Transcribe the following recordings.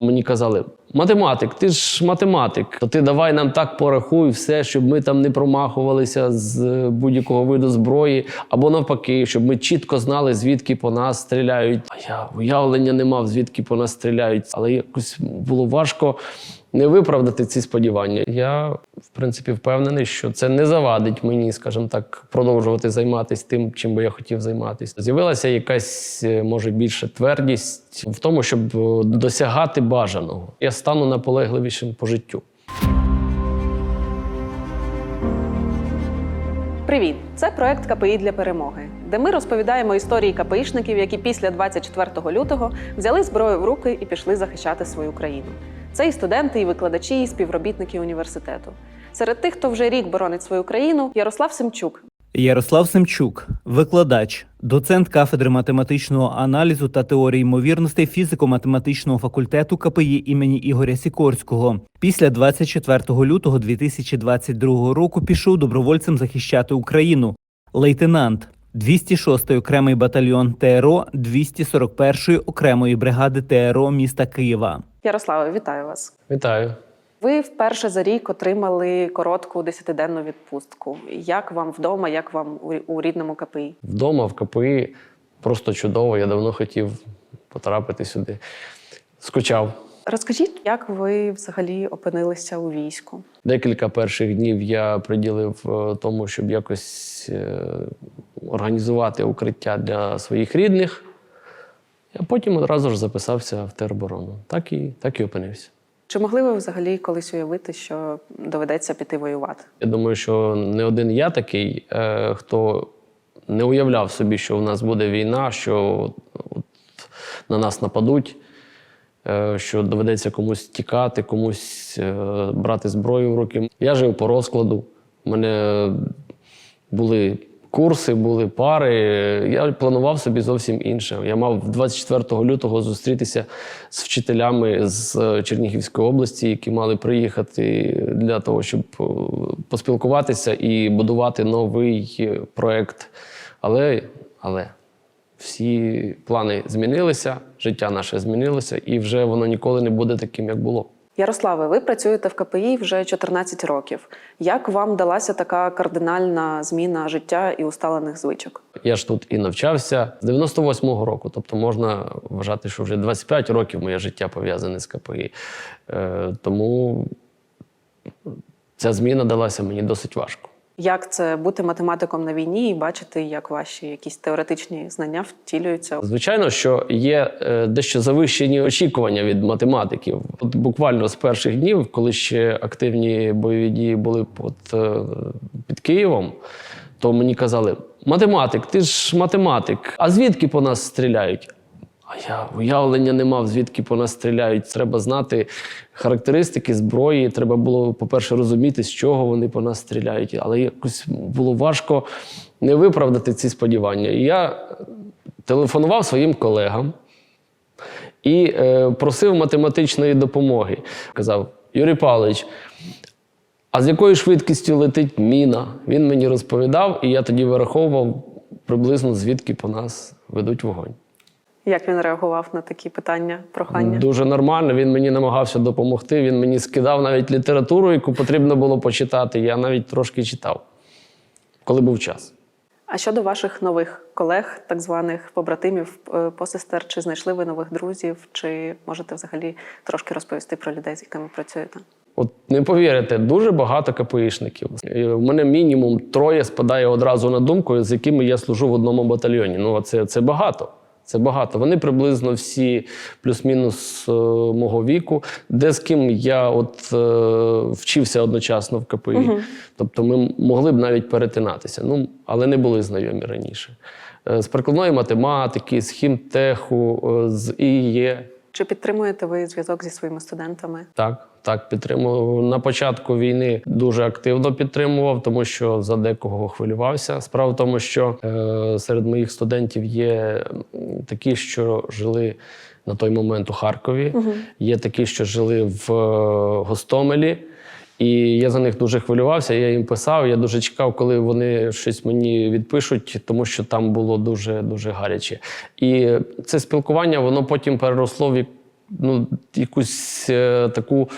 Мені казали, математик, ти ж математик, то ти давай нам так порахуй все, щоб ми там не промахувалися з будь-якого виду зброї, або навпаки, щоб ми чітко знали, звідки по нас стріляють. А я уявлення не мав, звідки по нас стріляють, але якось було важко не виправдати ці сподівання. Я, в принципі, впевнений, що це не завадить мені, скажімо так, продовжувати займатися тим, чим би я хотів займатися. З'явилася якась, е, може, більше твердість в тому, щоб е, досягати бажаного. Я стану наполегливішим по життю. Привіт! Це проект КПІ для перемоги, де ми розповідаємо історії КПІшників, які після 24 лютого взяли зброю в руки і пішли захищати свою країну. Це і студенти, і викладачі, і співробітники університету. Серед тих, хто вже рік боронить свою країну, Ярослав Семчук, Ярослав Семчук, викладач, доцент кафедри математичного аналізу та теорії ймовірностей фізико-математичного факультету КПІ імені Ігоря Сікорського. Після 24 лютого 2022 року пішов добровольцем захищати Україну. Лейтенант 206 окремий батальйон ТРО 241 окремої бригади ТРО міста Києва. Ярославе, вітаю вас. Вітаю. Ви вперше за рік отримали коротку десятиденну відпустку. Як вам вдома, як вам у- рідному КПІ? Вдома в КПІ просто чудово. Я давно хотів потрапити сюди. Скучав. Розкажіть, як ви взагалі опинилися у війську? Декілька перших днів я приділив е, тому, щоб якось е, організувати укриття для своїх рідних. А потім одразу ж записався в тероборону. Так і, так і опинився. Чи могли ви взагалі колись уявити, що доведеться піти воювати? Я думаю, що не один я такий, е, хто не уявляв собі, що в нас буде війна, що от на нас нападуть, е, що доведеться комусь тікати, комусь е, брати зброю в руки. Я жив по розкладу. У мене були курси, були пари. Я планував собі зовсім інше. Я мав 24 лютого зустрітися з вчителями з е, Чернігівської області, які мали приїхати для того, щоб е, поспілкуватися і будувати новий е, проект. Але, але всі плани змінилися, життя наше змінилося, і вже воно ніколи не буде таким, як було. Ярославе, ви працюєте в КПІ вже 14 років. Як вам далася така кардинальна зміна життя і усталених звичок? Я ж тут і навчався з 98-го року, тобто можна вважати, що вже 25 років моє життя пов'язане з КПІ. Е, тому ця зміна далася мені досить важко. Як це бути математиком на війні і бачити, як ваші якісь теоретичні знання втілюються? Звичайно, що є е, дещо завищені очікування від математиків. От буквально з перших днів, коли ще активні бойові дії були під, е, під Києвом, то мені казали: математик, ти ж математик, а звідки по нас стріляють? А я уявлення не мав, звідки по нас стріляють. Треба знати характеристики зброї. Треба було, по-перше, розуміти, з чого вони по нас стріляють. Але якось було важко не виправдати ці сподівання. І я телефонував своїм колегам і е, просив математичної допомоги. Казав: Юрій Павлович, а з якою швидкістю летить міна? Він мені розповідав, і я тоді вираховував приблизно звідки по нас ведуть вогонь. Як він реагував на такі питання, прохання? Дуже нормально. Він мені намагався допомогти. Він мені скидав навіть літературу, яку потрібно було почитати. Я навіть трошки читав, коли був час. А щодо ваших нових колег, так званих побратимів, е, посестер, чи знайшли ви нових друзів, чи можете взагалі трошки розповісти про людей, з якими працюєте? От не повірите, дуже багато КПІшників. У мене мінімум троє спадає одразу на думку, з якими я служу в одному батальйоні. Ну, це, це багато. Це багато. Вони приблизно всі плюс-мінус е, мого віку, де з ким я от е, вчився одночасно в КПІ. Тобто ми могли б навіть перетинатися, ну але не були знайомі раніше. Е, з прикладної математики, з хімтеху, е, з ІЄ. Чи підтримуєте ви зв'язок зі своїми студентами? Так, так, підтримував. На початку війни дуже активно підтримував, тому що за декого хвилювався. Справа в тому, що е, серед моїх студентів є такі, що жили на той момент у Харкові, є такі, що жили в е, Гостомелі. І я за них дуже хвилювався. Я їм писав. Я дуже чекав, коли вони щось мені відпишуть, тому що там було дуже дуже гаряче. І це спілкування воно потім переросло в ну, якусь е, таку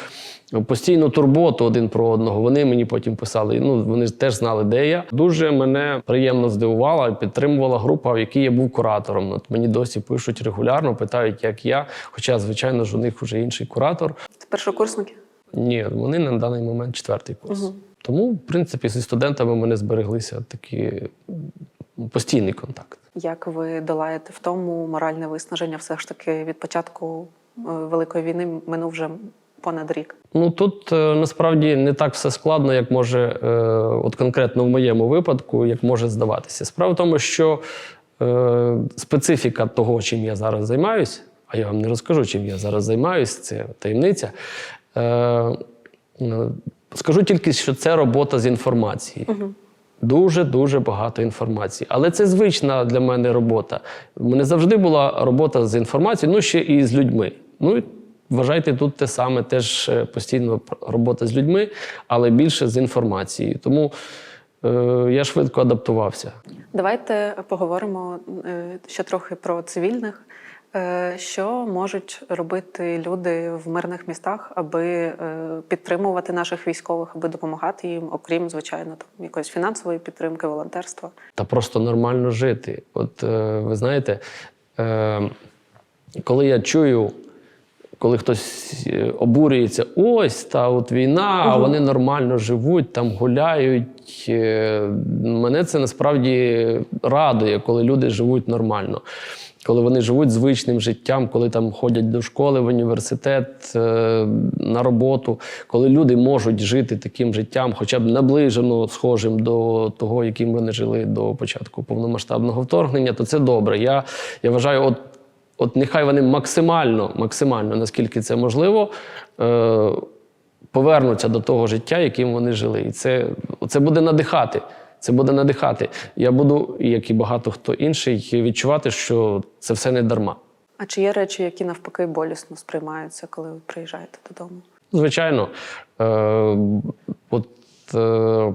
постійну турботу один про одного. Вони мені потім писали. Ну, вони теж знали, де я. Дуже мене приємно здивувала і підтримувала група, в якій я був куратором. От мені досі пишуть регулярно, питають, як я. Хоча, звичайно ж, у них вже інший куратор. Це першокурсники? Ні, вони на даний момент четвертий курс. Тому, в принципі, зі студентами мене збереглися такі постійний контакт. Як ви долаєте в тому моральне виснаження? Все ж таки від початку Великої війни минув вже понад рік. Ну тут е, насправді не так все складно, як може, е, от конкретно в моєму випадку, як може здаватися. Справа в тому, що е, специфіка того, чим я зараз займаюсь, а я вам не розкажу, чим я зараз займаюсь, це таємниця. Е, е, скажу тільки, що це робота з інформацією. Дуже дуже багато інформації. Але це звична для мене робота. У мене завжди була робота з інформацією, ну ще і з людьми. Ну і вважайте, тут те саме, теж е, постійно робота з людьми, але більше з інформацією. Тому е, я швидко адаптувався. Давайте поговоримо е, ще трохи про цивільних. Е, Що можуть робити люди в мирних містах, аби е, підтримувати наших військових, аби допомагати їм, окрім звичайно там якоїсь фінансової підтримки, волонтерства? та просто нормально жити. От е, ви знаєте, коли я чую, коли хтось обурюється, ось та от війна, а вони нормально живуть, там гуляють. Мене це насправді радує, коли люди живуть нормально. Коли вони живуть звичним життям, коли там ходять до школи, в університет, е, на роботу, коли люди можуть жити таким життям, хоча б наближено схожим до того, яким вони жили до початку повномасштабного вторгнення, то це добре. Я, я вважаю, от, от нехай вони максимально, максимально, наскільки це можливо, е, повернуться до того життя, яким вони жили. І це, це буде надихати. Це буде надихати. Я буду, як і багато хто інший, відчувати, що це все не дарма. А чи є речі, які навпаки болісно сприймаються, коли ви приїжджаєте додому? Звичайно, е, от е,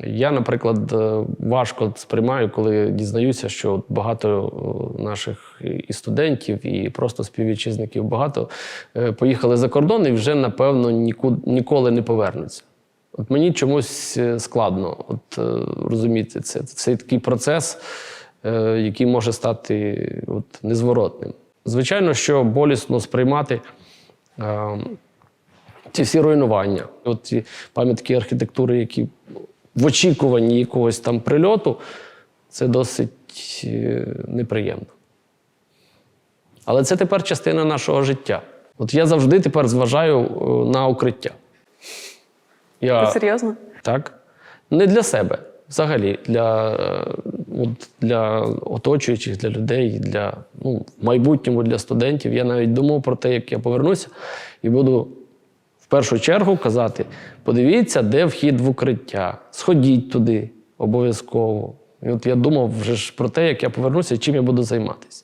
я, наприклад, е, важко сприймаю, коли дізнаюся, що багато е, наших і студентів, і просто співвітчизників багато е, поїхали за кордон і вже, напевно, ніку, ніколи не повернуться. От мені чомусь е, складно от, е, розуміти це. Це такий процес, е, який може стати от, незворотним. Звичайно, що болісно сприймати. е, ці всі руйнування, от ці пам'ятки архітектури, які в очікуванні якогось там прильоту, це досить неприємно. Але це тепер частина нашого життя. От я завжди тепер зважаю на укриття. Я, Це серйозно? так. Не для себе, взагалі, для, е, от, для оточуючих, для людей, для ну, в майбутньому для студентів. Я навіть думав про те, як я повернуся, і буду в першу чергу казати: подивіться, де вхід в укриття. Сходіть туди обов'язково. І от я думав вже ж про те, як я повернуся, чим я буду займатися.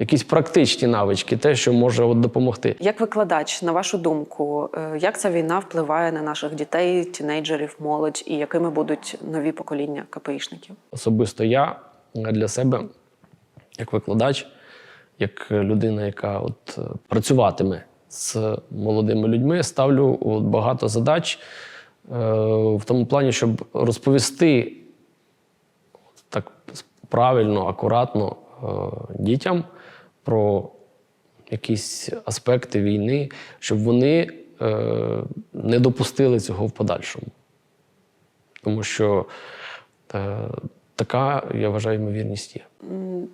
Якісь практичні навички, те, що може от допомогти. Як викладач, на вашу думку, е, як ця війна впливає на наших дітей, тінейджерів, молодь і якими будуть нові покоління КПІшників? Особисто я для себе, як викладач, як людина, яка от е, працюватиме з молодими людьми, ставлю от багато задач е, в тому плані, щоб розповісти так правильно, акуратно дітям про якісь аспекти війни, щоб вони е, не допустили цього в подальшому. Тому що е, така, я вважаю, ймовірність є.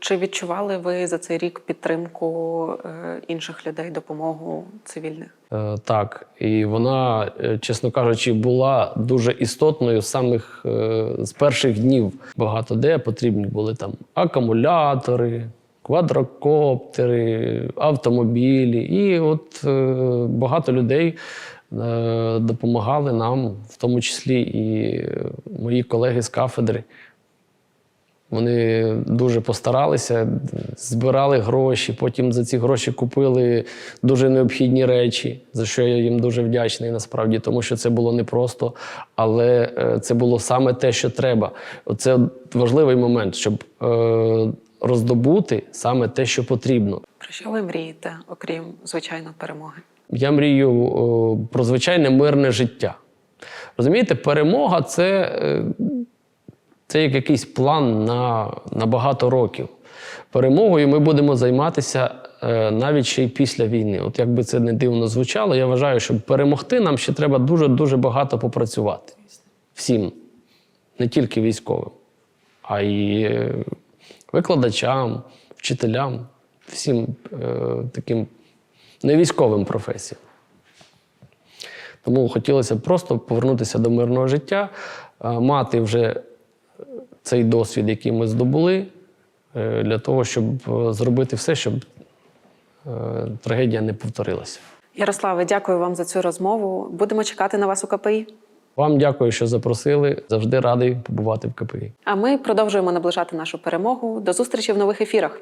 Чи відчували ви за цей рік підтримку е, інших людей, допомогу цивільних? Е, так, і вона, е, чесно кажучи, була дуже істотною з самих е, з перших днів. Багато де потрібні були там акумулятори, квадрокоптери, автомобілі. І от е, багато людей е, допомагали нам, в тому числі і е, мої колеги з кафедри. Вони дуже постаралися, збирали гроші, потім за ці гроші купили дуже необхідні речі, за що я їм дуже вдячний насправді, тому що це було непросто, але це було саме те, що треба. Оце важливий момент, щоб роздобути саме те, що потрібно. Про що ви мрієте, окрім звичайно перемоги? Я мрію о, про звичайне мирне життя. Розумієте, перемога це, е, це як якийсь план на, на багато років. Перемогою ми будемо займатися е, навіть ще й після війни. От як би це не дивно звучало, я вважаю, щоб перемогти, нам ще треба дуже-дуже багато попрацювати. Всім, не тільки військовим, а й е, викладачам, вчителям, всім е, таким невійськовим професіям. Тому хотілося просто повернутися до мирного життя, е, мати вже цей досвід, який ми здобули, е, для того, щоб е, зробити все, щоб трагедія не повторилася. Ярославе, дякую вам за цю розмову. Будемо чекати на вас у КПІ. Вам дякую, що запросили. Завжди радий побувати в КПІ. А ми продовжуємо наближати нашу перемогу. До зустрічі в нових ефірах.